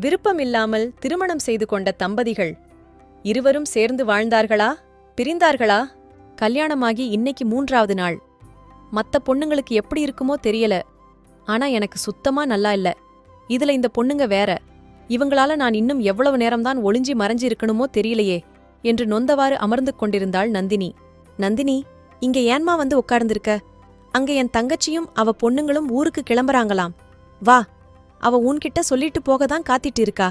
விருப்பமில்லாமல் திருமணம் செய்து கொண்ட தம்பதிகள் இருவரும் சேர்ந்து வாழ்ந்தார்களா? பிரிந்தார்களா? கல்யாணமாகி இன்னைக்கு மூன்றாவது நாள். மத்த பொண்ணுங்களுக்கு எப்படி இருக்குமோ தெரியல. ஆனா எனக்கு சுத்தமா நல்லா இல்ல. இதுல இந்த பொண்ணுங்க வேற. இவங்களால நான் இன்னும் எவ்வளவு நேரம்தான் ஒளிஞ்சி மறைஞ்சு இருக்கணுமோ தெரியலையே என்று நொந்தவாறு அமர்ந்து கொண்டிருந்தாள் நந்தினி. நந்தினி இங்க ஏன்மா வந்து உட்கார்ந்திருக்க? அங்க என் தங்கச்சியும் அவ பொண்ணுங்களும் ஊருக்கு கிளம்புறாங்களாம். வா அவ உன்கிட்ட சொல்லிட்டு போக தான் காத்திட்டு இருக்கா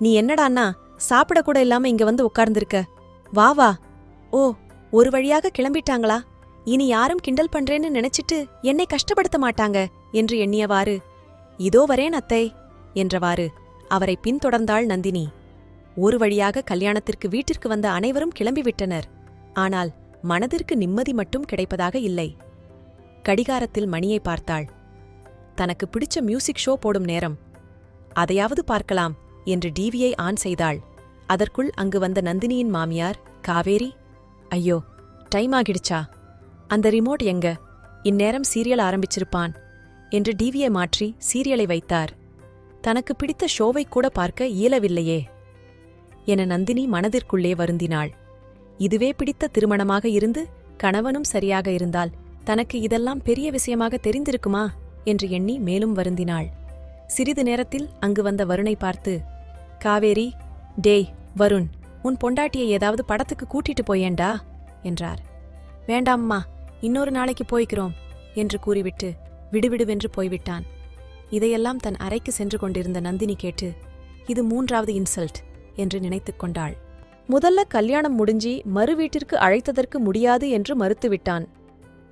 நீ என்னடான்னா சாப்பிட கூட இல்லாம இங்க வந்து உட்கார்ந்திருக்க? வா வா. ஓ ஒரு வழியாக கிளம்பிட்டாங்களா? இனி யாரும் கிண்டல் பண்றேன்னு நினைச்சிட்டு என்னை கஷ்டப்படுத்த மாட்டாங்க என்று எண்ணியவாறு. இதோ வரேன் அத்தை என்றவாறு. அவரை பின்தொடர்ந்தாள் நந்தினி. ஒரு வழியாக கல்யாணத்திற்கு வீட்டிற்கு வந்த அனைவரும் கிளம்பிவிட்டனர். ஆனால் மனதிற்கு நிம்மதி மட்டும் கிடைப்பதாக இல்லை. கடிகாரத்தில் மணியை பார்த்தாள். தனக்கு பிடிச்ச மியூசிக் ஷோ போடும் நேரம். அதையாவது பார்க்கலாம் என்று டிவியை ஆன் செய்தாள். அதற்குள் அங்கு வந்த நந்தினியின் மாமியார் காவேரி ஐயோ டைம் ஆகிடுச்சா? அந்த ரிமோட் எங்க? இந்நேரம் சீரியல் ஆரம்பிச்சிருப்பான் என்று டிவியை மாற்றி சீரியலை வைத்தார். தனக்கு பிடித்த ஷோவை கூட பார்க்க இயலவில்லையே என நந்தினி மனதிற்குள்ளே வருந்தினாள். இதுவே பிடித்த திருமணமாக இருந்து கணவனும் சரியாக இருந்தால் தனக்கு இதெல்லாம் பெரிய விஷயமாக தெரிந்திருக்குமா? என்று எண்ணி மேலும் வருந்தினாள். சிறிது நேரத்தில் அங்கு வந்த வருணை பார்த்து காவேரி டேய் வருண் உன் பொண்டாட்டியை ஏதாவது படத்துக்கு கூட்டிட்டு போயேண்டா? என்றார். வேண்டாம்மா இன்னொரு நாளைக்கு போய்க்கிறோம் என்று கூறிவிட்டு விடுவிடுவென்று போய்விட்டான். இதையெல்லாம் தன் அறைக்கு சென்று கொண்டிருந்த நந்தினி கேட்டு இது மூன்றாவது இன்சல்ட் என்று நினைத்துக் கொண்டாள். முதல்ல கல்யாணம் முடிஞ்சி மறு வீட்டிற்கு அழைத்ததற்கு முடியாது என்று மறுத்துவிட்டான்.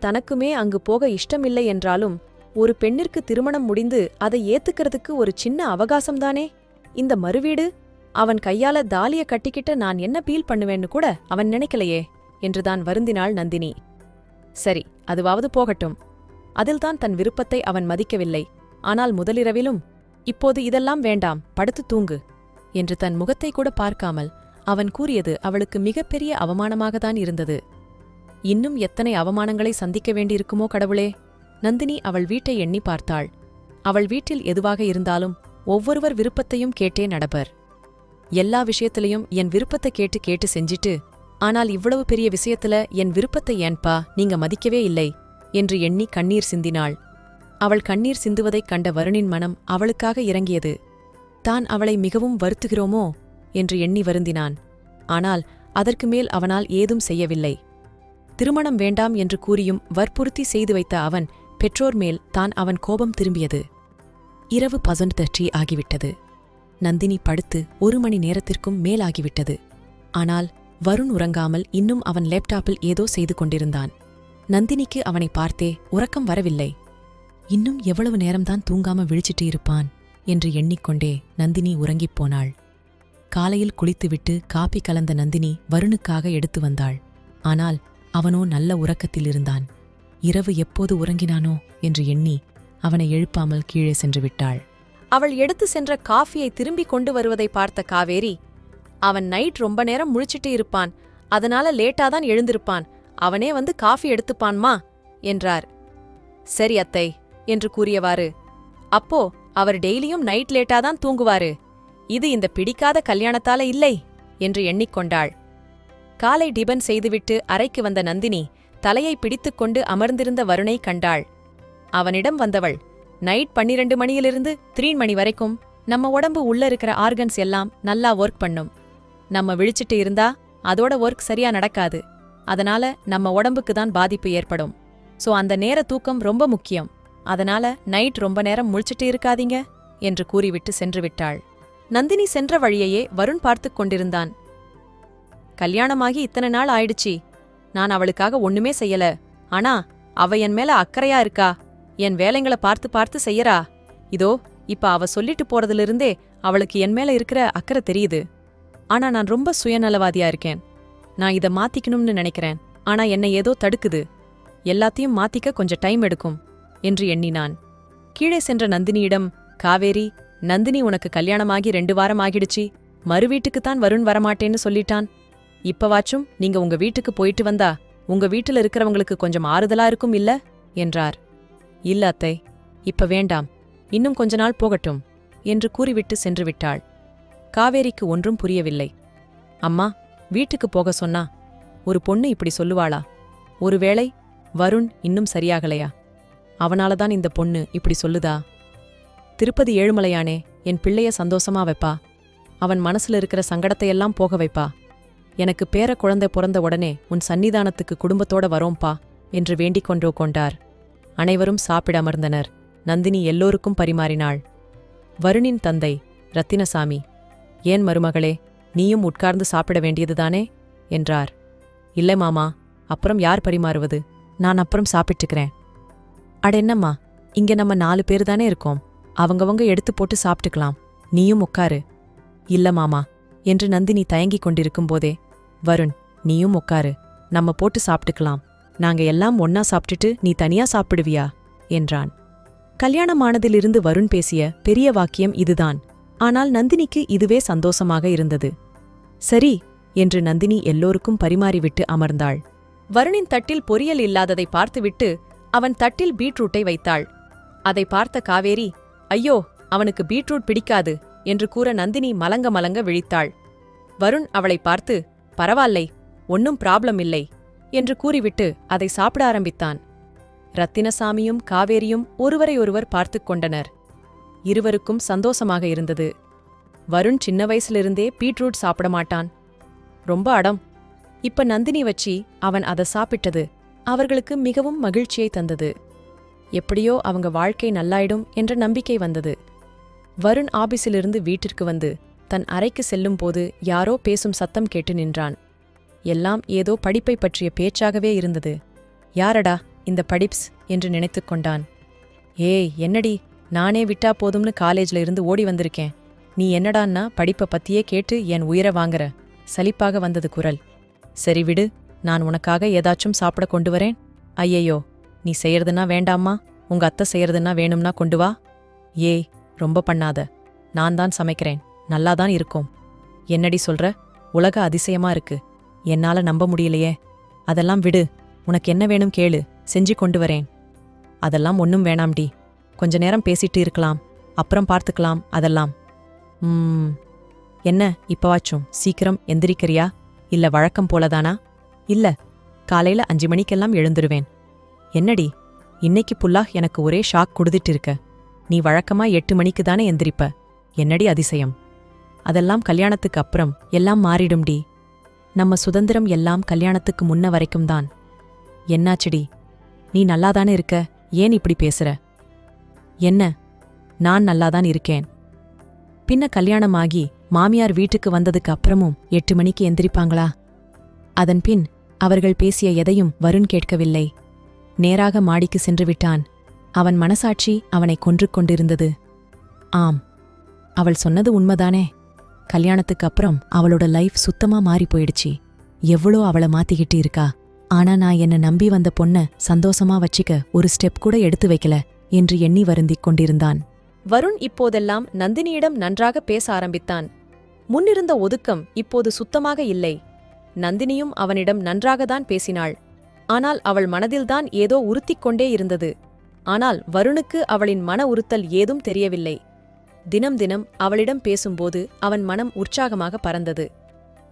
தனக்குமே அங்கு போக இஷ்டமில்லை என்றாலும் ஒரு பெண்ணிற்கு திருமணம் முடிந்து அதை ஏத்துக்கிறதுக்கு ஒரு சின்ன அவகாசம்தானே? இந்த மறுவீடு? அவன் கையால தாலிய கட்டிக்கிட்ட நான் என்ன பீல் பண்ணுவேன்னு கூட அவன் நினைக்கலையே என்றுதான் வருந்தினாள் நந்தினி. சரி அதுவாவது போகட்டும். அதில்தான் தன் விருப்பத்தை அவன் மதிக்கவில்லை. ஆனால் முதலிரவிலும் இப்போது இதெல்லாம் வேண்டாம் படுத்து தூங்கு என்று தன் முகத்தை கூட பார்க்காமல் அவன் கூறியது அவளுக்கு மிகப்பெரிய அவமானமாகத்தான் இருந்தது. இன்னும் எத்தனை அவமானங்களை சந்திக்க வேண்டியிருக்குமோ கடவுளே? நந்தினி அவள் வீட்டை எண்ணி பார்த்தாள். அவள் வீட்டில் எதுவாக இருந்தாலும் ஒவ்வொருவர் விருப்பத்தையும் கேட்டே நடப்பர். எல்லா விஷயத்திலையும் என் விருப்பத்தை கேட்டு கேட்டு செஞ்சிட்டு ஆனால் இவ்வளவு பெரிய விஷயத்துல என் விருப்பத்தை ஏன்பா நீங்க மதிக்கவே இல்லை? என்று எண்ணி கண்ணீர் சிந்தினாள். அவள் கண்ணீர் சிந்துவதைக் கண்ட வருணின் மனம் அவளுக்காக இறங்கியது. தான் அவளை மிகவும் வருத்துகிறோமோ? என்று எண்ணி வருந்தினான். ஆனால் அதற்கு மேல் அவனால் ஏதும் செய்யவில்லை. திருமணம் வேண்டாம் என்று கூறியும் வற்புறுத்தி செய்து வைத்த அவன் பெற்றோர் மேல் தான் அவன் கோபம் திரும்பியது. இரவு பசண்ட் தற்றி ஆகிவிட்டது. நந்தினி படுத்து ஒரு மணி நேரத்திற்கும் மேலாகிவிட்டது. ஆனால் வருண் உறங்காமல் இன்னும் அவன் லேப்டாப்பில் ஏதோ செய்து கொண்டிருந்தான். நந்தினிக்கு அவனை பார்த்தே உறக்கம் வரவில்லை. இன்னும் எவ்வளவு நேரம்தான் தூங்காம விழிச்சிட்டு இருப்பான் என்று எண்ணிக்கொண்டே நந்தினி உறங்கிப் போனாள். காலையில் குளித்துவிட்டு காப்பி கலந்த நந்தினி வருணுக்காக எடுத்து வந்தாள். ஆனால் அவனோ நல்ல உறக்கத்தில் இருந்தான் இரவு எப்போது உறங்கினானோ என்று எண்ணி அவனை எழுப்பாமல் கீழே சென்று விட்டாள். அவள் எடுத்து சென்ற காஃபியை திரும்பிக் கொண்டு வருவதை பார்த்த காவேரி அவன் நைட் ரொம்ப நேரம் முழிச்சிட்டு இருப்பான். அதனால லேட்டாதான் எழுந்திருப்பான். அவனே வந்து காஃபி எடுத்துப்பான்மா? என்றார். சரி அத்தை என்று கூறியவாறு. அப்போ அவர் டெய்லியும் நைட் லேட்டாதான் தூங்குவாரு. இது இந்த பிடிக்காத கல்யாணத்தால இல்லை? என்று எண்ணிக்கொண்டாள். காலை டிபன் செய்துவிட்டு அறைக்கு வந்த நந்தினி தலையை பிடித்துக்கொண்டு அமர்ந்திருந்த வருணை கண்டாள். அவனிடம் வந்தவள் நைட் பன்னிரண்டு மணியிலிருந்து த்ரீ மணி வரைக்கும் நம்ம உடம்பு உள்ள இருக்கிற ஆர்கன்ஸ் எல்லாம் நல்லா ஒர்க் பண்ணும். நம்ம விழிச்சிட்டு இருந்தா அதோட ஒர்க் சரியா நடக்காது. அதனால நம்ம உடம்புக்கு தான் பாதிப்பு ஏற்படும். சோ அந்த நேர தூக்கம் ரொம்ப முக்கியம். அதனால நைட் ரொம்ப நேரம் முழிச்சிட்டு இருக்காதீங்க என்று கூறிவிட்டு சென்று விட்டாள். நந்தினி சென்ற வழியையே வருண் பார்த்துக் கொண்டிருந்தான். கல்யாணமாகி இத்தனை நாள் ஆயிடுச்சு. நான் அவளுக்காக ஒண்ணுமே செய்யல. ஆனா அவ என் மேல அக்கறையா இருக்கா? என் வேலைங்கள பார்த்து பார்த்து செய்யறா? இதோ இப்ப அவ சொல்லிட்டு போறதிலிருந்தே அவளுக்கு என் மேல இருக்கிற அக்கறை தெரியுது. ஆனா நான் ரொம்ப சுயநலவாதியா இருக்கேன். நான் இத மாத்திக்கணும்னு நினைக்கிறேன். ஆனா என்னை ஏதோ தடுக்குது. எல்லாத்தையும் மாத்திக்க கொஞ்சம் டைம் எடுக்கும் என்று எண்ணினான். கீழே சென்ற நந்தினியிடம் காவேரி நந்தினி உனக்கு கல்யாணமாகி ரெண்டு வாரம் ஆகிடுச்சு. மறு வீட்டுக்குத்தான் வருண் வரமாட்டேன்னு சொல்லிட்டான். இப்பவாச்சும் நீங்க உங்க வீட்டுக்கு போயிட்டு வந்தா உங்க வீட்டுல இருக்கிறவங்களுக்கு கொஞ்சம் ஆறுதலா இருக்கும் இல்ல? என்றார். இல்ல அத்தை. இப்ப வேண்டாம். இன்னும் கொஞ்ச நாள் போகட்டும் என்று கூறிவிட்டு சென்று விட்டாள். காவேரிக்கு ஒன்றும் புரியவில்லை. அம்மா வீட்டுக்கு போக சொன்னா ஒரு பொண்ணு இப்படி சொல்லுவாளா? ஒருவேளை வருண் இன்னும் சரியாகலையா? அவனால தான் இந்த பொண்ணு இப்படி சொல்லுதா? திருப்பதி ஏழுமலையானே என் பிள்ளைய சந்தோஷமா வைப்பா? அவன் மனசுல இருக்கிற சங்கடத்தையெல்லாம் போக வைப்பா? எனக்கு பேர குழந்தை பிறந்த உடனே உன் சன்னிதானத்துக்கு குடும்பத்தோட வரோம்பா என்று வேண்டிக் கொண்டோ கொண்டார் அனைவரும் சாப்பிட அமர்ந்தனர். நந்தினி எல்லோருக்கும் பரிமாறினாள். வருணின் தந்தை ரத்தினசாமி ஏன் மருமகளே நீயும் உட்கார்ந்து சாப்பிட வேண்டியதுதானே? என்றார். இல்லை மாமா அப்புறம் யார் பரிமாறுவது? நான் அப்புறம் சாப்பிட்டுக்கிறேன். அட என்னம்மா இங்க நம்ம நாலு பேர் தானே இருக்கோம். அவங்கவங்க எடுத்து போட்டு சாப்பிட்டுக்கலாம். நீயும் உட்காரு இல்ல மாமா என்று நந்தினி தயங்கிக் கொண்டிருக்கும் போதே வருண் நீயும் உக்காரு. நம்ம போட்டு சாப்பிட்டுக்கலாம். நாங்க எல்லாம் ஒன்னா சாப்பிட்டுட்டு நீ தனியா சாப்பிடுவியா? என்றான். கல்யாணமானதிலிருந்து வருண் பேசிய பெரிய வாக்கியம் இதுதான். ஆனால் நந்தினிக்கு இதுவே சந்தோஷமாக இருந்தது. சரி என்று நந்தினி எல்லோருக்கும் பரிமாறிவிட்டு அமர்ந்தாள். வருணின் தட்டில் பொரியல் இல்லாததை பார்த்துவிட்டு அவன் தட்டில் பீட்ரூட்டை வைத்தாள். அதை பார்த்த காவேரி ஐயோ அவனுக்கு பீட்ரூட் பிடிக்காது என்று கூற நந்தினி மலங்க மலங்க விழித்தாள். வருண் அவளை பார்த்து பரவாயில்லை ஒன்னும் ப்ராப்ளம் இல்லை என்று கூறிவிட்டு அதை சாப்பிட ஆரம்பித்தான். ரத்தினசாமியும் காவேரியும் ஒருவரையொருவர் பார்த்துக் கொண்டனர். இருவருக்கும் சந்தோஷமாக இருந்தது. வருண் சின்ன வயசுலிருந்தே பீட்ரூட் சாப்பிட மாட்டான். ரொம்ப அடம். இப்ப நந்தினி வச்சி அவன் அதை சாப்பிட்டது அவர்களுக்கு மிகவும் மகிழ்ச்சியை தந்தது. எப்படியோ அவங்க வாழ்க்கை நல்லாயிடும் என்ற நம்பிக்கை வந்தது. வருண் ஆபீஸிலிருந்து வீட்டிற்கு வந்து தன் அறைக்கு செல்லும்போது யாரோ பேசும் சத்தம் கேட்டு நின்றான். எல்லாம் ஏதோ படிப்பை பற்றிய பேச்சாகவே இருந்தது. யாரடா இந்த படிப்ஸ்? என்று நினைத்து கொண்டான். ஏய் என்னடி? நானே விட்டா போதும்னு காலேஜ்ல இருந்து ஓடி வந்திருக்கேன். நீ என்னடான்னா படிப்பை பத்தியே கேட்டு என் உயிரை வாங்குற. சலிப்பாக வந்தது குரல். சரி விடு நான் உனக்காக ஏதாச்சும் சாப்பிட கொண்டு வரேன். ஐயையோ நீ செய்யறதுன்னா வேண்டாமா உங்க அத்தை செய்யறதுன்னா வேணும்னா கொண்டு வா. ஏய் ரொம்ப பண்ணாத. நான் தான் சமைக்கிறேன். நல்லா தான் இருக்கும். என்னடி சொல்ற? உலக அதிசயமா இருக்கு. என்னால நம்ப முடியலையே. அதெல்லாம் விடு. உனக்கு என்ன வேணும் கேளு. செஞ்சு கொண்டு வரேன். அதெல்லாம் ஒன்னும் வேணாம்டி. கொஞ்ச நேரம் பேசிட்டு இருக்கலாம். அப்புறம் பார்த்துக்கலாம் அதெல்லாம். ம் என்ன இப்பவாச்சும்? சீக்கிரம் எந்திரிக்கிறியா? இல்ல வழக்கம் போலதானா? இல்ல. காலையில அஞ்சு மணிக்கெல்லாம் எழுந்துருவேன். என்னடி? இன்னைக்கு புல்லா எனக்கு ஒரே ஷாக் கொடுத்துட்டு இருக்க. நீ வழக்கமா எட்டு மணிக்கு தானே எந்திரிப்ப. என்னடி அதிசயம்? அதெல்லாம் கல்யாணத்துக்கு அப்புறம் எல்லாம் மாறிடும்டி நம்ம சுதந்திரம் எல்லாம் கல்யாணத்துக்கு முன்ன வரைக்கும் தான். என்னாச்சுடி நீ நல்லாதானே இருக்க? ஏன் இப்படி பேசுற? என்ன? நான் நல்லாதான் இருக்கேன். பின்ன கல்யாணமாகி மாமியார் வீட்டுக்கு வந்ததுக்கு அப்புறமும் எட்டு மணிக்கு எந்திரிப்பாங்களா? அதன் பின் அவர்கள் பேசிய எதையும் வருண் கேட்கவில்லை. நேராக மாடிக்கு சென்று விட்டான். அவன் மனசாட்சி அவனை கொன்று கொண்டிருந்தது. ஆம். அவள் சொன்னது உண்மைதானே? கல்யாணத்துக்கு அப்புறம் அவளோட லைஃப் சுத்தமா மாறி போயிடுச்சு. எவ்வளோ அவளை மாத்திக்கிட்டு இருக்கா? ஆனா நான் என்ன நம்பி வந்த பொண்ண சந்தோஷமா வச்சிக்க ஒரு ஸ்டெப் கூட எடுத்து வைக்கல என்று எண்ணி வருந்திக் கொண்டிருந்தான். வருண் இப்போதெல்லாம் நந்தினியிடம் நன்றாக பேச ஆரம்பித்தான். முன்னிருந்த ஒதுக்கம் இப்போது சுத்தமாக இல்லை. நந்தினியும் அவனிடம் நன்றாகத்தான் பேசினாள். ஆனால் அவள் மனதில்தான் ஏதோ உறுத்திக் கொண்டே இருந்தது. ஆனால் வருணுக்கு அவளின் மன உறுத்தல் ஏதும் தெரியவில்லை. தினம் தினம் அவளிடம் பேசும்போது அவன் மனம் உற்சாகமாக பறந்தது.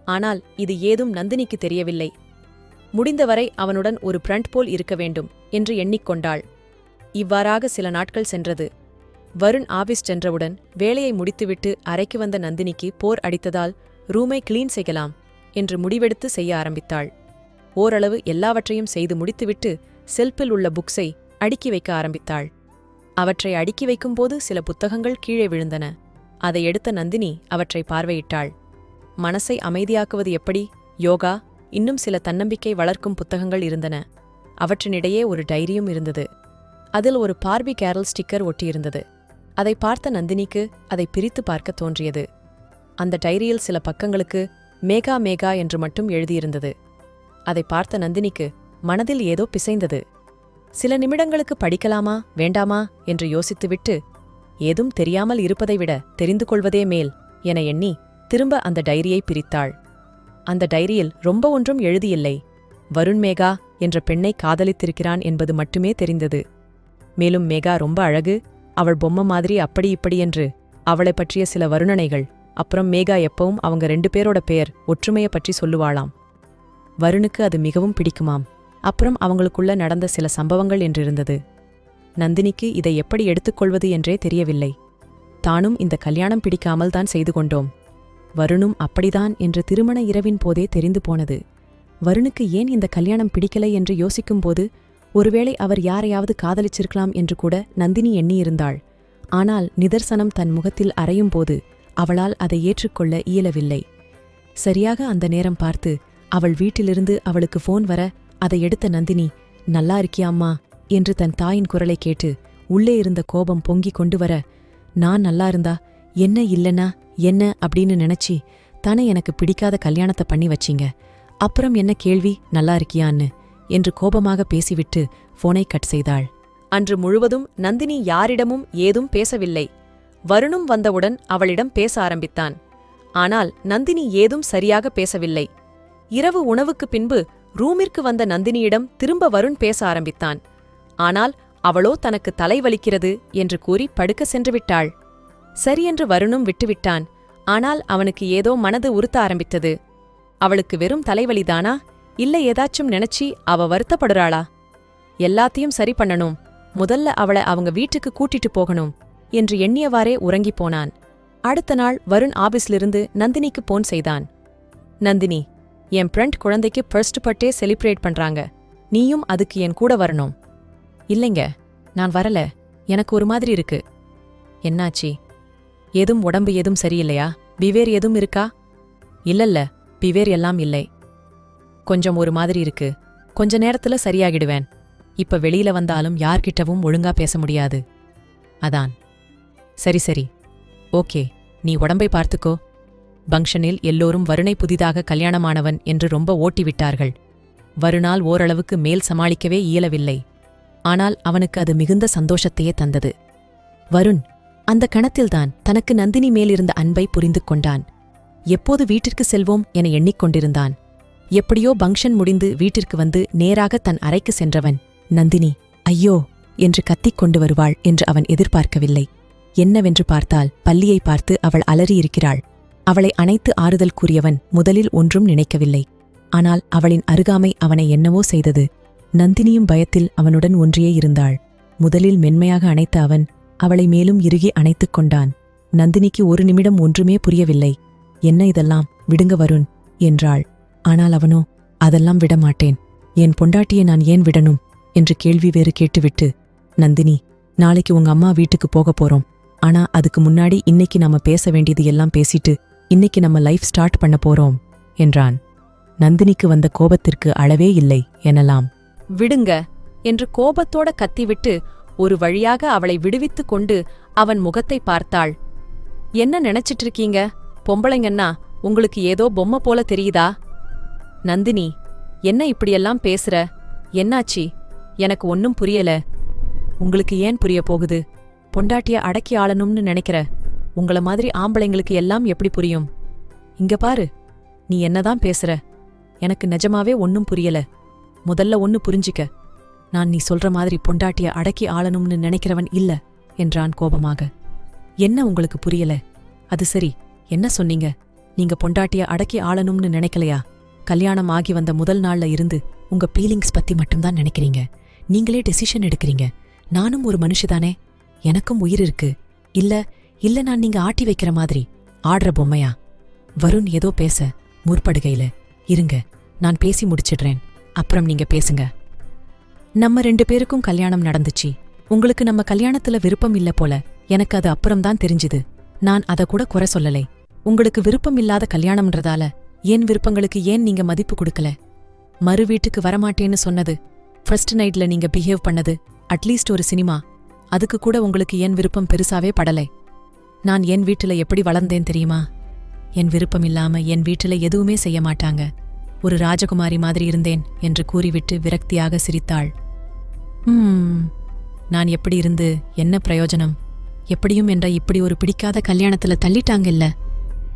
ஆனால் இது ஏதும் நந்தினிக்கு தெரியவில்லை. முடிந்தவரை அவனுடன் ஒரு பிரண்ட் போல் இருக்க வேண்டும் என்று எண்ணிக்கொண்டாள். இவ்வாறாக சில நாட்கள் சென்றது. வருண் ஆபீஸ் சென்றவுடன் வேலையை முடித்துவிட்டு அறைக்கு வந்த நந்தினிக்கு போர் அடித்ததால் ரூமை கிளீன் செய்யலாம் என்று முடிவெடுத்து செய்ய ஆரம்பித்தாள். ஓரளவு எல்லாவற்றையும் செய்து முடித்துவிட்டு செல்பில் உள்ள புக்ஸை அடுக்கி வைக்க ஆரம்பித்தாள். அவற்றை அடுக்கி வைக்கும்போது சில புத்தகங்கள் கீழே விழுந்தன. அதை எடுத்த நந்தினி அவற்றை பார்வையிட்டாள். மனசை அமைதியாக்குவது எப்படி? யோகா? இன்னும் சில தன்னம்பிக்கை வளர்க்கும் புத்தகங்கள் இருந்தன. அவற்றினிடையே ஒரு டைரியும் இருந்தது. அதில் ஒரு பார்பி கேரல் ஸ்டிக்கர் ஒட்டியிருந்தது. அதை பார்த்த நந்தினிக்கு அதை பிரித்து பார்க்க தோன்றியது. அந்த டைரியில் சில பக்கங்களுக்கு மேகா மேகா என்று மட்டும் எழுதியிருந்தது. அதை பார்த்த நந்தினிக்கு மனதில் ஏதோ பிசைந்தது. சில நிமிடங்களுக்கு படிக்கலாமா வேண்டாமா என்று யோசித்துவிட்டு ஏதும் தெரியாமல் இருப்பதை விட தெரிந்து கொள்வதே மேல் என எண்ணி திரும்ப அந்த டைரியை பிரித்தாள். அந்த டைரியில் ரொம்ப ஒன்றும் எழுதியில்லை. வருண் மேகா என்ற பெண்ணை காதலித்திருக்கிறான் என்பது மட்டுமே தெரிந்தது. மேலும் மேகா ரொம்ப அழகு அவள் பொம்மை மாதிரி அப்படி இப்படி என்று அவளைப் பற்றிய சில வருணனைகள் அப்புறம் மேகா எப்பவும் அவங்க ரெண்டு பேரோட பெயர் ஒற்றுமையை பற்றி சொல்லுவாளாம். வருணுக்கு அது மிகவும் பிடிக்குமாம். அப்புறம் அவங்களுக்குள்ள நடந்த சில சம்பவங்கள் என்றிருந்தது. நந்தினிக்கு இதை எப்படி எடுத்துக்கொள்வது என்றே தெரியவில்லை. தானும் இந்த கல்யாணம் பிடிக்காமல் தான் செய்து கொண்டோம். வருணும் அப்படிதான் என்று திருமண இரவின் போதே தெரிந்து போனது. வருணுக்கு ஏன் இந்த கல்யாணம் பிடிக்கலை என்று யோசிக்கும்போது ஒருவேளை அவர் யாரையாவது காதலிச்சிருக்கலாம் என்று கூட நந்தினி எண்ணியிருந்தாள். ஆனால் நிதர்சனம் தன் முகத்தில் அறையும் போது அவளால் அதை ஏற்றுக்கொள்ள இயலவில்லை. சரியாக அந்த நேரம் பார்த்து அவள் வீட்டிலிருந்து அவளுக்கு ஃபோன் வர அதை எடுத்த நந்தினி நல்லா இருக்கியாம்மா? என்று தன் தாயின் குரலை கேட்டு உள்ளே இருந்த கோபம் பொங்கிக் கொண்டு வர நான் நல்லா இருந்தா என்ன இல்லனா என்ன? அப்படின்னு நினைச்சி தானே எனக்கு பிடிக்காத கல்யாணத்தை பண்ணி வச்சீங்க. அப்புறம் என்ன கேள்வி? நல்லா இருக்கியான்னு? என்று கோபமாக பேசிவிட்டு போனை கட் செய்தாள். அன்று முழுவதும் நந்தினி யாரிடமும் ஏதும் பேசவில்லை. வருணும் வந்தவுடன் அவளிடம் பேச ஆரம்பித்தான். ஆனால் நந்தினி ஏதும் சரியாக பேசவில்லை. இரவு உணவுக்கு பின்பு ரூமிற்கு வந்த நந்தினியிடம் திரும்ப வருண் பேச ஆரம்பித்தான். ஆனால் அவளோ தனக்கு தலைவலிக்கிறது என்று கூறி படுக்க சென்று விட்டாள். சரியென்று வருணும் விட்டுவிட்டான். ஆனால் அவனுக்கு ஏதோ மனது உறுத்த ஆரம்பித்தது. அவளுக்கு வெறும் தலைவலிதானா இல்ல ஏதாச்சும் நினைச்சி அவ வருத்தப்படுறாளா? எல்லாத்தையும் சரி பண்ணணும். முதல்ல அவளை அவங்க வீட்டுக்கு கூட்டிட்டு போகணும் என்று எண்ணியவாறே உறங்கிப் போனான். அடுத்த நாள் வருண் ஆபீஸ்லிருந்து நந்தினிக்கு போன் செய்தான். நந்தினி என் ஃப்ரெண்ட் குழந்தைக்கு ஃபர்ஸ்ட் பர்த்டே செலிப்ரேட் பண்றாங்க. நீயும் அதுக்கு என் கூட வரணும். இல்லைங்க நான் வரல. எனக்கு ஒரு மாதிரி இருக்கு. என்னாச்சி? ஏதும் உடம்பு எதும் சரியில்லையா? பிவேர் எதுவும் இருக்கா? இல்லல்ல பிவேர் எல்லாம் இல்லை. கொஞ்சம் ஒரு மாதிரி இருக்கு. கொஞ்ச நேரத்துல சரியாகிடுவேன். இப்ப வெளியில வந்தாலும் யார்கிட்டவும் ஒழுங்கா பேச முடியாது. அதான். சரி சரி. ஓகே நீ உடம்பை பார்த்துக்கோ. பங்ஷனில் எல்லோரும் வருணை புதிதாக கல்யாணமானவன் என்று ரொம்ப ஓட்டிவிட்டார்கள். வருணால் ஓரளவுக்கு மேல் சமாளிக்கவே இயலவில்லை. ஆனால் அவனுக்கு அது மிகுந்த சந்தோஷத்தையே தந்தது. வருண் அந்த கணத்தில்தான் தனக்கு நந்தினி மேலிருந்த அன்பை புரிந்து கொண்டான். எப்போது வீட்டிற்கு செல்வோம் என எண்ணிக்கொண்டிருந்தான். எப்படியோ பங்ஷன் முடிந்து வீட்டிற்கு வந்து நேராக தன் அறைக்கு சென்றவன் நந்தினி ஐயோ! என்று கத்திக் கொண்டு வருவாள் என்று அவன் எதிர்பார்க்கவில்லை. என்னவென்று பார்த்தால் பள்ளியை பார்த்து அவள் அலறியிருக்கிறாள். அவளை அணைத்து ஆறுதல் கூறியவன் முதலில் ஒன்றும் நினைக்கவில்லை. ஆனால் அவளின் அருகாமை அவனை என்னவோ செய்தது. நந்தினியும் பயத்தில் அவனுடன் ஒன்றியே இருந்தாள். முதலில் மென்மையாக அணைத்த அவன் அவளை மேலும் இறுகி அணைத்துக் கொண்டான். நந்தினிக்கு ஒரு நிமிடம் ஒன்றுமே புரியவில்லை. என்ன இதெல்லாம்? விடுங்க வருண் என்றாள். ஆனால் அவனோ அதெல்லாம் விடமாட்டேன். என் பொண்டாட்டியை நான் ஏன் விடணும்? என்று கேள்வி வேறு கேட்டுவிட்டு நந்தினி நாளைக்கு உங்க அம்மா வீட்டுக்கு போக போறோம். ஆனா அதுக்கு முன்னாடி இன்னைக்கு நாம பேச வேண்டியது எல்லாம் பேசிட்டு இன்னைக்கு நம்ம லைஃப் ஸ்டார்ட் பண்ண போறோம் என்றான். நந்தினிக்கு வந்த கோபத்திற்கு அளவே இல்லை எனலாம். விடுங்க என்று கோபத்தோட கத்திவிட்டு ஒரு வழியாக அவளை விடுவித்துக் கொண்டு அவன் முகத்தை பார்த்தாள். என்ன நினைச்சிட்டு இருக்கீங்க? பொம்பளைங்கன்னா உங்களுக்கு ஏதோ பொம்மை போல தெரியுதா? நந்தினி என்ன இப்படியெல்லாம் பேசுற? என்னாச்சி? எனக்கு ஒன்னும் புரியல. உங்களுக்கு ஏன் புரிய போகுது? பொண்டாட்டிய அடக்கி ஆளணும்னு நினைக்கிற உங்கள மாதிரி ஆம்பளைங்களுக்கு எல்லாம் எப்படி புரியும்? இங்க பாரு நீ என்னதான் பேசுற? எனக்கு நிஜமாவே ஒன்னும் புரியல. முதல்ல ஒன்னு புரிஞ்சிக்க. நான் நீ சொல்ற மாதிரி பொண்டாட்டிய அடக்கி ஆளணும்னு நினைக்கிறவன் இல்ல என்றான் கோபமாக. என்ன உங்களுக்கு புரியல? அது சரி என்ன சொன்னீங்க? நீங்க பொண்டாட்டிய அடக்கி ஆளணும்னு நினைக்கலையா? கல்யாணம் ஆகி வந்த முதல் நாள்ல இருந்து உங்க ஃபீலிங்ஸ் பத்தி மட்டும்தான் நினைக்கிறீங்க. நீங்களே டெசிஷன் எடுக்கிறீங்க. நானும் ஒரு மனுஷதானே எனக்கும் உயிர் இருக்கு. இல்ல இல்ல நான் நீங்க ஆட்டி வைக்கிற மாதிரி. ஆடுற பொம்மையா? வருண் ஏதோ பேச முற்படுகையில இருங்க நான் பேசி முடிச்சிடுறேன். அப்புறம் நீங்க பேசுங்க. நம்ம ரெண்டு பேருக்கும் கல்யாணம் நடந்துச்சு. உங்களுக்கு நம்ம கல்யாணத்துல விருப்பம் இல்ல போல. எனக்கு அது அப்புறம்தான் தெரிஞ்சுது. நான் அத கூட குறை சொல்லலை. உங்களுக்கு விருப்பம் இல்லாத கல்யாணம்ன்றதால என் விருப்பங்களுக்கு ஏன் நீங்க மதிப்பு கொடுக்கல? மறு வீட்டுக்கு வரமாட்டேன்னு சொன்னது ஃபர்ஸ்ட் நைட்ல நீங்க பிஹேவ் பண்ணது அட்லீஸ்ட் ஒரு சினிமா. அதுக்கு கூட உங்களுக்கு என் விருப்பம் பெருசாவே படலை. நான் என் வீட்டுல எப்படி வளர்ந்தேன் தெரியுமா? என் விருப்பம் இல்லாம என் வீட்டுல எதுவுமே செய்ய மாட்டாங்க. ஒரு ராஜகுமாரி மாதிரி இருந்தேன் என்று கூறிவிட்டு விரக்தியாக சிரித்தாள். "ம்ம், நான் எப்படி இருந்து? என்ன பிரயோஜனம்? எப்படியும் என்ற இப்படி ஒரு பிடிக்காத கல்யாணத்துல தள்ளிட்டாங்கல்ல?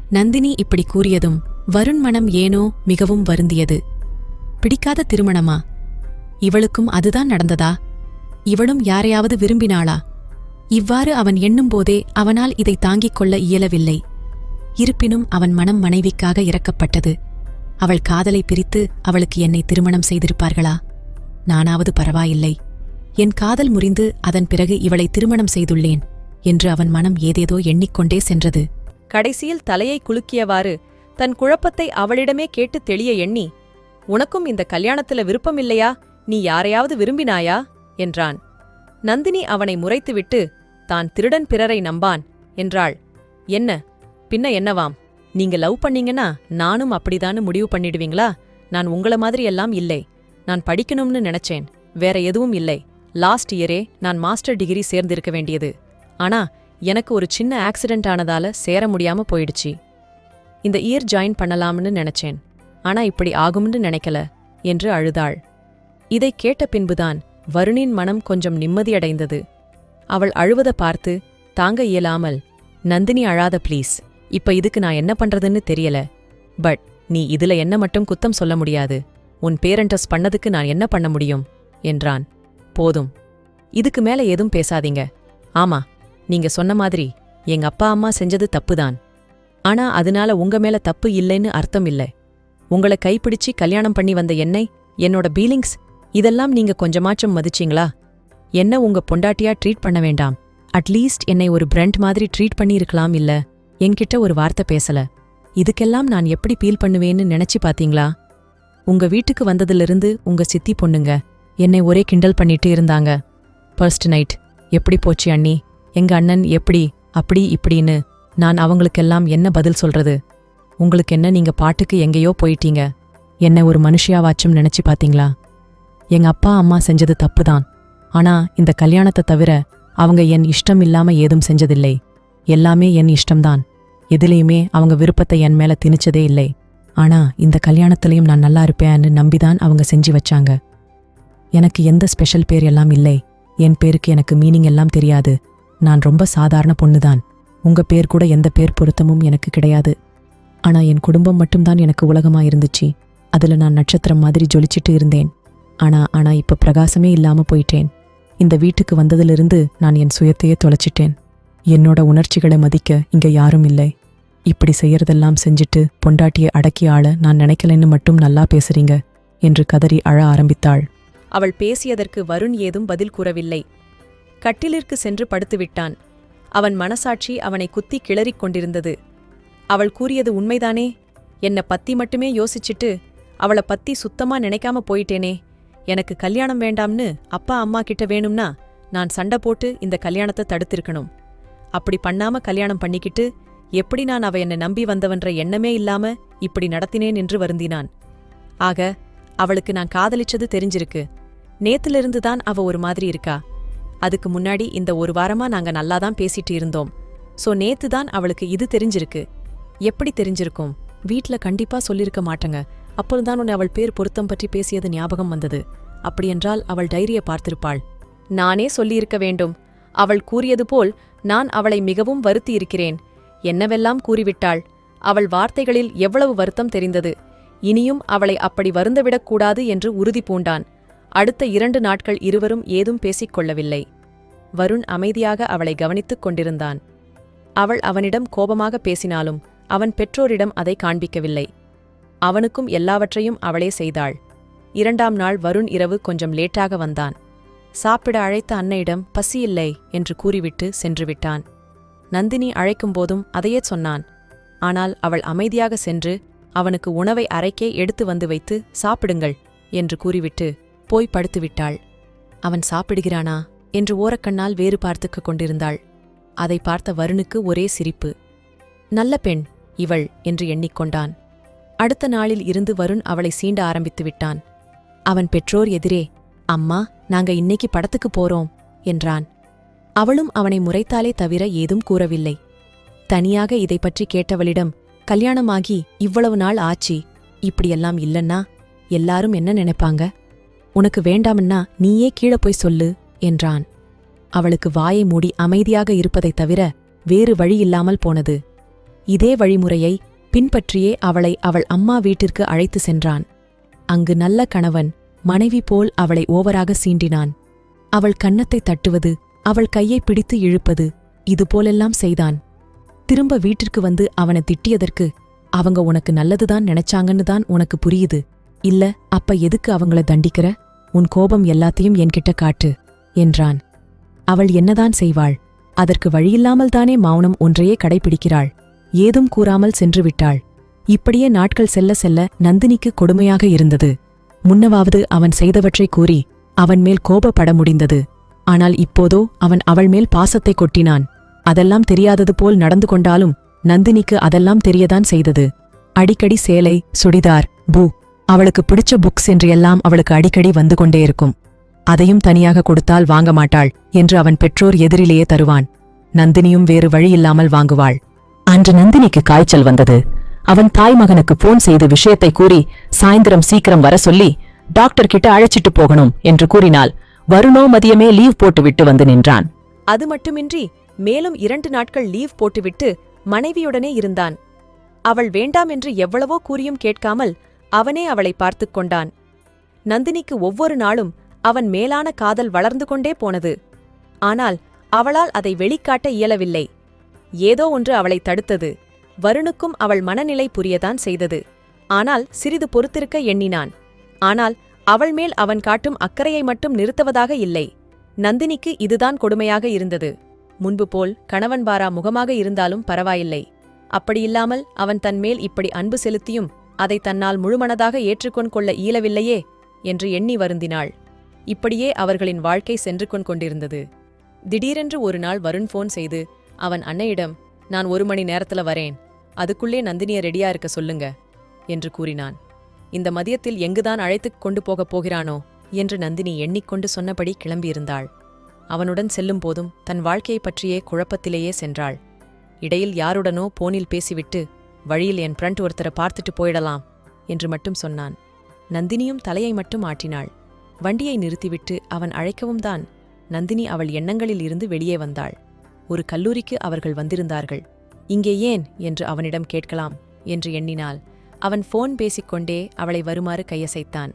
நந்தினி இப்படி கூறியதும் வருண் மனம் ஏனோ மிகவும் வருந்தியது. பிடிக்காத திருமணமா? இவளுக்கும் அதுதான் நடந்ததா? இவளும் யாரையாவது விரும்பினாளா? இவ்வாறு அவன் எண்ணும்போதே அவனால் இதை தாங்கிக் கொள்ள இயலவில்லை. இருப்பினும் அவன் மனம் மனைவிக்காக இறக்கப்பட்டது. அவள் காதலை பிரித்து அவளுக்கு என்னை திருமணம் செய்திருப்பார்களா? நானாவது பரவாயில்லை. என் காதல் முறிந்து அதன் பிறகு இவளை திருமணம் செய்துள்ளேன் என்று அவன் மனம் ஏதேதோ எண்ணிக்கொண்டே சென்றது. கடைசியில் தலையை குலுக்கியவாறு தன் குழப்பத்தை அவளிடமே கேட்டு தெளிய எண்ணி உனக்கும் இந்த கல்யாணத்துல விருப்பமில்லையா நீ யாரையாவது விரும்பினாயா? என்றான். நந்தினி அவனை முறைத்துவிட்டு தான் திருடன் பிறரை நம்பான் என்றாள். என்ன? பின்ன என்னவாம்? நீங்க லவ் பண்ணீங்கன்னா நானும் அப்படிதான்னு முடிவு பண்ணிடுவீங்களா? நான் உங்கள மாதிரி எல்லாம் இல்லை. நான் படிக்கணும்னு நினைச்சேன். வேற எதுவும் இல்லை. லாஸ்ட் இயரே நான் மாஸ்டர் டிகிரி சேர்ந்திருக்க வேண்டியது. ஆனா எனக்கு ஒரு சின்ன ஆக்சிடென்ட் ஆனதால சேர முடியாம போயிடுச்சு. இந்த இயர் ஜாயின் பண்ணலாம்னு நினைச்சேன். ஆனா இப்படி ஆகும்னு நினைக்கல என்று அழுதாள். இதைக் கேட்ட பின்புதான் வருணின் மனம் கொஞ்சம் நிம்மதியடைந்தது. அவள் அழுவத பார்த்து தாங்க இயலாமல். நந்தினி அழாத ப்ளீஸ் இப்ப இதுக்கு நான் என்ன பண்றதுன்னு தெரியல. பட் நீ இதுல என்ன மட்டும் குத்தம் சொல்ல முடியாது. உன் பேரண்டஸ் பண்ணதுக்கு நான் என்ன பண்ண முடியும்? என்றான். போதும். இதுக்கு மேல எதுவும் பேசாதீங்க. ஆமா நீங்க சொன்ன மாதிரி எங்க அப்பா அம்மா செஞ்சது தப்புதான். ஆனா அதனால உங்க மேல தப்பு இல்லைன்னு அர்த்தம் இல்ல. உங்கள கைப்பிடிச்சு கல்யாணம் பண்ணி வந்த என்னை என்னோட பீலிங்ஸ் இதெல்லாம் நீங்க கொஞ்சமாச்சும் மதிச்சீங்களா? என்ன உங்க பொண்டாட்டியா ட்ரீட் பண்ண வேண்டாம். அட்லீஸ்ட் என்னை ஒரு பிரண்ட் மாதிரி ட்ரீட் பண்ணியிருக்கலாம் இல்ல? என்கிட்ட ஒரு வார்த்தை பேசல. இதுக்கெல்லாம் நான் எப்படி பீல் பண்ணுவேன்னு நினைச்சு பாத்தீங்களா? உங்க வீட்டுக்கு வந்ததிலிருந்து உங்க சித்தி பொண்ணுங்க என்னை ஒரே கிண்டல் பண்ணிட்டு இருந்தாங்க. ஃபர்ஸ்ட் நைட் எப்படி போச்சு அண்ணி? எங்க அண்ணன் எப்படி அப்படி இப்படின்னு நான் அவங்களுக்கெல்லாம் என்ன பதில் சொல்றது? உங்களுக்கு என்ன நீங்க பாட்டுக்கு எங்கேயோ போயிட்டீங்க? என்ன ஒரு மனுஷியாவாச்சும் நினைச்சு பாத்தீங்களா? எங்க அப்பா அம்மா செஞ்சது தப்புதான். ஆனா இந்த கல்யாணத்தை தவிர அவங்க என் இஷ்டம் இல்லாம ஏதும் செஞ்சதில்லை. எல்லாமே என் இஷ்டம்தான். எதிலையுமே அவங்க விருப்பத்தை என் மேல திணிச்சதே இல்லை. ஆனா இந்த கல்யாணத்திலையும் நான் நல்லா இருப்பேன்னு நம்பிதான் அவங்க செஞ்சு வச்சாங்க. எனக்கு எந்த ஸ்பெஷல் பேர் எல்லாம் இல்லை. என் பேருக்கு எனக்கு மீனிங் எல்லாம் தெரியாது. நான் ரொம்ப சாதாரண பொண்ணுதான். உங்க பேர் கூட எந்த பேர் பொருத்தமும் எனக்கு கிடையாது. ஆனா என் குடும்பம் மட்டும்தான் எனக்கு உலகமா இருந்துச்சு அதுல நான் நட்சத்திரம் மாதிரி ஜொலிச்சிட்டு இருந்தேன். ஆனா ஆனா இப்ப பிரகாசமே இல்லாம போயிட்டேன். இந்த வீட்டுக்கு வந்ததிலிருந்து நான் என் சுயத்தையே தொலைச்சிட்டேன். என்னோட உணர்ச்சிகளை மதிக்க இங்க யாரும் இல்லை. இப்படி செய்யறதெல்லாம் செஞ்சுட்டு பொண்டாட்டியை அடக்கி ஆள நான் நினைக்கலன்னு மட்டும் நல்லா பேசுறீங்க என்று கதறி அழ ஆரம்பித்தாள். அவள் பேசியதற்கு வருண் ஏதும் பதில் கூறவில்லை. கட்டிலிற்கு சென்று படுத்துவிட்டான். அவன் மனசாட்சி அவனை குத்தி கிளறிக் கொண்டிருந்தது. அவள் கூறியது உண்மைதானே? என்னை பத்தி மட்டுமே யோசிச்சிட்டு அவள பத்தி சுத்தமா நினைக்காம போயிட்டேனே. எனக்கு கல்யாணம் வேண்டாம்னு அப்பா அம்மா கிட்ட வேணும்னா நான் சண்டை போட்டு இந்த கல்யாணத்தை தடுத்திருக்கணும். அப்படி பண்ணாம கல்யாணம் பண்ணிக்கிட்டு எப்படி நான் அவ என்னை நம்பி வந்தவன்ற எண்ணமே இல்லாம இப்படி நடத்தினேன் என்று வருந்தினான். ஆக அவளுக்கு நான் காதலிச்சது தெரிஞ்சிருக்கு. நேத்திலிருந்து தான் அவ ஒரு மாதிரி இருக்கா. அதுக்கு முன்னாடி இந்த ஒரு வாரமா நாங்க நல்லாதான் பேசிட்டு இருந்தோம். சோ நேத்து தான் அவளுக்கு இது தெரிஞ்சிருக்கு. எப்படி தெரிஞ்சிருக்கும்? வீட்ல கண்டிப்பா சொல்லிருக்க மாட்டேங்க. அப்போதுதான் உன்னை அவள் பேர் பொருத்தம் பற்றி பேசியது ஞாபகம் வந்தது. அப்படியென்றால் அவள் டைரியை பார்த்திருப்பாள். நானே சொல்லியிருக்க வேண்டும். அவள் கூறியது போல் நான் அவளை மிகவும் வருத்தி இருக்கிறேன் என்னவெல்லாம் கூறிவிட்டாள்? அவள் வார்த்தைகளில் எவ்வளவு வருத்தம் தெரிந்தது. இனியும் அவளை அப்படி வருந்தவிடக்கூடாது என்று உறுதி பூண்டான். அடுத்த இரண்டு நாட்கள் இருவரும் ஏதும் பேசிக் கொள்ளவில்லை வருண் அமைதியாக அவளை கவனித்துக் கொண்டிருந்தான். அவள் அவனிடம் கோபமாக பேசினாலும் அவன் பெற்றோரிடம் அதை காண்பிக்கவில்லை. அவனுக்கும் எல்லாவற்றையும் அவளே செய்தாள். இரண்டாம் நாள் வருண் இரவு கொஞ்சம் லேட்டாக வந்தான். சாப்பிட அழைத்த அன்னையிடம் பசியில்லை என்று கூறிவிட்டு சென்று விட்டான். நந்தினி அழைக்கும்போதும் அதையே சொன்னான். ஆனால் அவள் அமைதியாக சென்று அவனுக்கு உணவை அறைக்கே எடுத்து வந்து வைத்து சாப்பிடுங்கள் என்று கூறிவிட்டு போய் படுத்துவிட்டாள் அவன் சாப்பிடுகிறானா? என்று ஓரக்கண்ணால் வேறு பார்த்துக்கு கொண்டிருந்தாள். அதை பார்த்த வருணுக்கு ஒரே சிரிப்பு. நல்ல பெண் இவள் என்று எண்ணிக்கொண்டான். அடுத்த நாளில் இருந்து வருண் அவளை சீண்ட ஆரம்பித்து விட்டான். அவன் பெற்றோர் எதிரே அம்மா நாங்க இன்னைக்கு படத்துக்கு போறோம் என்றான். அவளும் அவனை முறைத்தாலே தவிர ஏதும் கூறவில்லை. தனியாக இதை பற்றி கேட்டவளிடம் கல்யாணமாகி இவ்வளவு நாள் ஆச்சி இப்படியெல்லாம் இல்லன்னா எல்லாரும் என்ன நினைப்பாங்க? உனக்கு வேண்டாம்னா நீயே கீழே போய் சொல்லு என்றான். அவளுக்கு வாயை மூடி அமைதியாக இருப்பதைத் தவிர வேறு வழி இல்லாமல் போனது. இதே வழிமுறையை பின்பற்றியே அவளை அவள் அம்மா வீட்டிற்கு அழைத்து சென்றான். அங்கு நல்ல கணவன் மனைவி போல் அவளை ஓவராக சீண்டினான். அவள் கன்னத்தை தட்டுவது அவள் கையை பிடித்து இழுப்பது இதுபோலெல்லாம் செய்தான். திரும்ப வீட்டிற்கு வந்து அவனை திட்டியதற்கு அவங்க உனக்கு நல்லதுதான் நினைச்சாங்கன்னு தான் உனக்கு புரியுது. இல்ல அப்ப எதுக்கு அவங்கள தண்டிக்கிற? உன் கோபம் எல்லாத்தையும் என்கிட்ட காட்டு என்றான். அவள் என்னதான் செய்வாள்? அதற்கு வழியில்லாமல் தானே மௌனம் ஒன்றையே கடைபிடிக்கிறாள்? ஏதும் கூறாமல் சென்று விட்டாள் இப்படியே நாட்கள் செல்ல செல்ல நந்தினிக்கு கொடுமையாக இருந்தது. முன்னவாவது அவன் செய்தவற்றை கூறி அவன் மேல் கோபப்பட முடிந்தது. ஆனால் இப்போதோ அவன் அவள் மேல் பாசத்தை கொட்டினான். அதெல்லாம் தெரியாதது போல் நடந்து கொண்டாலும் நந்தினிக்கு அதெல்லாம் தெரியதான் செய்தது. அடிக்கடி சேலை சுடிதார் பூ அவளுக்கு பிடிச்ச புக்ஸ் என்று எல்லாம் அவளுக்கு அடிக்கடி வந்து கொண்டே இருக்கும். அதையும் தனியாக கொடுத்தால் வாங்க மாட்டாள் என்று அவன் பெற்றோர் எதிரிலேயே தருவான். நந்தினியும் வேறு வழியில்லாமல் வாங்குவாள். அன்று நந்தினிக்கு காய்ச்சல் வந்தது. அவன் தாய் மகனுக்கு போன் செய்து விஷயத்தை கூறி சாயந்தரம் சீக்கிரம் வர சொல்லி டாக்டர் கிட்ட அழைச்சிட்டு போகணும் என்று கூறினாள் வருணோ மதியமே லீவ் போட்டுவிட்டு வந்து நின்றான். அது மட்டுமின்றி மேலும் இரண்டு நாட்கள் லீவ் போட்டுவிட்டு மனைவியுடனே இருந்தான். அவள் வேண்டாம் என்று எவ்வளவோ கூறியும் கேட்காமல் அவனே அவளை பார்த்துக் கொண்டான். நந்தினிக்கு ஒவ்வொரு நாளும் அவன் மேலான காதல் வளர்ந்து கொண்டே போனது. ஆனால் அவளால் அதை வெளிக்காட்ட இயலவில்லை. ஏதோ ஒன்று அவளை தடுத்தது. வருணுக்கும் அவள் மனநிலை புரியதான் செய்தது. ஆனால் சிறிது பொறுத்திருக்க எண்ணினான். ஆனால் அவள் மேல் அவன் காட்டும் அக்கறையை மட்டும் நிறுத்துவதாக இல்லை. நந்தினிக்கு இதுதான் கொடுமையாக இருந்தது. முன்பு போல் கணவன் பாரா முகமாக இருந்தாலும் பரவாயில்லை. அப்படியில்லாமல் அவன் தன் மேல் இப்படி அன்பு செலுத்தியும் அதை தன்னால் முழுமனதாக ஏற்றுக்கொண் கொள்ள இயலவில்லையே என்று எண்ணி வருந்தினாள். இப்படியே அவர்களின் வாழ்க்கை சென்று கொண்டிருந்தது. திடீரென்று ஒரு நாள் வருண் ஃபோன் செய்து அவன் அன்னையிடம் நான் ஒரு மணி நேரத்துல வரேன். அதுக்குள்ளே நந்தினிய ரெடியா இருக்க சொல்லுங்க என்று கூறினான். இந்த மதியத்தில் எங்குதான் அழைத்துக் கொண்டு போகப் போகிறானோ? என்று நந்தினி எண்ணிக்கொண்டு சொன்னபடி கிளம்பியிருந்தாள். அவனுடன் செல்லும் போதும் தன் வாழ்க்கையைப் பற்றியே குழப்பத்திலேயே சென்றாள். இடையில் யாருடனோ போனில் பேசிவிட்டு வழியில் என் ஃப்ரண்ட் ஒருத்தரை பார்த்துட்டு போயிடலாம் என்று மட்டும் சொன்னான். நந்தினியும் தலையை மட்டும் ஆட்டினாள். வண்டியை நிறுத்திவிட்டு அவன் அழைக்கவும் தான் நந்தினி அவள் எண்ணங்களில் இருந்து வெளியே வந்தாள். ஒரு கல்லூரிக்கு அவர்கள் வந்திருந்தார்கள். இங்கே ஏன்? என்று அவனிடம் கேட்கலாம் என்று எண்ணினாள். அவன் ஃபோன் பேசிக்கொண்டே அவளை வருமாறு கையசைத்தான்.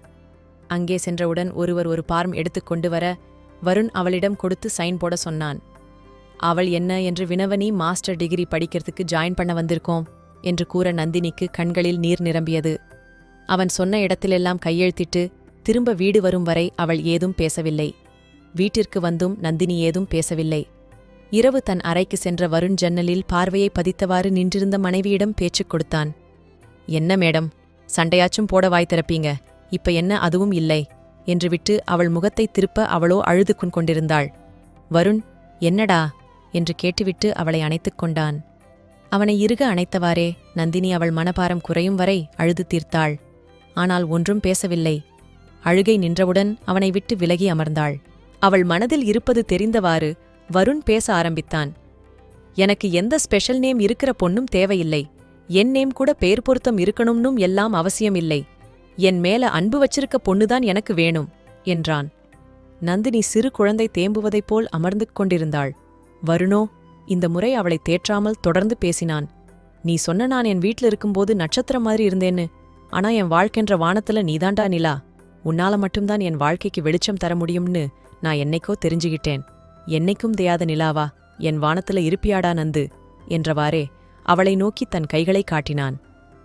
அங்கே சென்றவுடன் ஒருவர் ஒரு பார்ம் எடுத்துக்கொண்டு வர வருண் அவளிடம் கொடுத்து சைன் போட சொன்னான். அவள் என்ன என்று வினவனி மாஸ்டர் டிகிரி படிக்கிறதுக்கு ஜாயின் பண்ண வந்திருக்கோம் என்று கூற நந்தினிக்கு கண்களில் நீர் நிரம்பியது. அவன் சொன்ன இடத்திலெல்லாம் கையெழுத்திட்டு திரும்ப வீடு வரும் வரை அவள் ஏதும் பேசவில்லை. வீட்டிற்கு வந்தும் நந்தினி ஏதும் பேசவில்லை. இரவு தன் அறைக்கு சென்ற வருண் ஜன்னலில் பார்வையை பதித்தவாறு நின்றிருந்த மனைவியிடம் பேச்சுக் கொடுத்தான். என்ன மேடம் சண்டையாச்சும் போட வாய் திறப்பீங்க. இப்ப என்ன அதுவும் இல்லை என்று விட்டு அவள் முகத்தை திருப்ப அவளோ அழுது கொண்டிருந்தாள். வருண் என்னடா? என்று கேட்டுவிட்டு அவளை அணைத்துக் கொண்டான். அவனை இறுக அணைத்தவாறே நந்தினி அவள் மனபாரம் குறையும் வரை அழுது தீர்த்தாள். ஆனால் ஒன்றும் பேசவில்லை. அழுகை நின்றவுடன் அவனை விட்டு விலகி அமர்ந்தாள். அவள் மனதில் இருப்பது தெரிந்தவாறு வருண் பேச ஆரம்பித்தான். எனக்கு எந்த ஸ்பெஷல் நேம் இருக்கிற பொண்ணும் தேவையில்லை. என் நேம் கூட பேர் பொருத்தம் இருக்கணும்னும் எல்லாம் அவசியமில்லை. என் மேல அன்பு வச்சிருக்க பொண்ணுதான் எனக்கு வேணும் என்றான். நந்தினி சிறு குழந்தை தேம்புவதைப் போல் அமர்ந்து கொண்டிருந்தாள். வருணோ இந்த முறை அவளை தேற்றாமல் தொடர்ந்து பேசினான். நீ சொன்ன நான் என் வீட்ல இருக்கும்போது நட்சத்திரம் மாதிரி இருந்தேன்னு. ஆனா என் வாழ்க்கைன்ற வானத்துல நீதாண்டா நிலா. உன்னால மட்டும்தான் என் வாழ்க்கைக்கு வெளிச்சம் தர முடியும்னு நான் என்னைக்கோ தெரிஞ்சுகிட்டேன். என்னைக்கும் தேயாத நிலாவா என் வானத்துல இருப்பியாடா நந்து என்றவாறே அவளை நோக்கி தன் கைகளை காட்டினான்.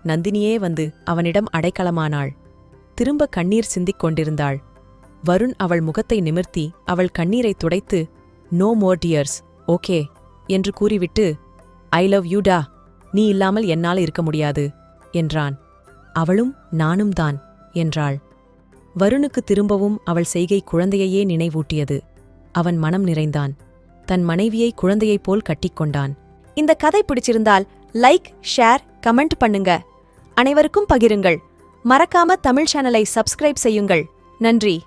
நந்தினியே வந்து அவனிடம் அடைக்கலமானாள். திரும்ப கண்ணீர் சிந்திக் கொண்டிருந்தாள். வருண் அவள் முகத்தை நிமிர்த்தி அவள் கண்ணீரை துடைத்து நோ மோர் டியர்ஸ் ஓகே என்று கூறிவிட்டு ஐ லவ் யூ டா நீ இல்லாமல் என்னால் இருக்க முடியாது என்றான். அவளும் நானும் தான் என்றாள். வருணுக்கு திரும்பவும் அவள் செய்கை குழந்தையையே நினைவூட்டியது. அவன் மனம் நிறைந்தான். தன் மனைவியை குழந்தையைப் போல் கட்டிக்கொண்டான் இந்த கதை பிடிச்சிருந்தால் லைக் ஷேர் கமெண்ட் பண்ணுங்க. அனைவருக்கும் பகிருங்கள். மறக்காம தமிழ் சேனலை சப்ஸ்கிரைப் செய்யுங்கள். நன்றி.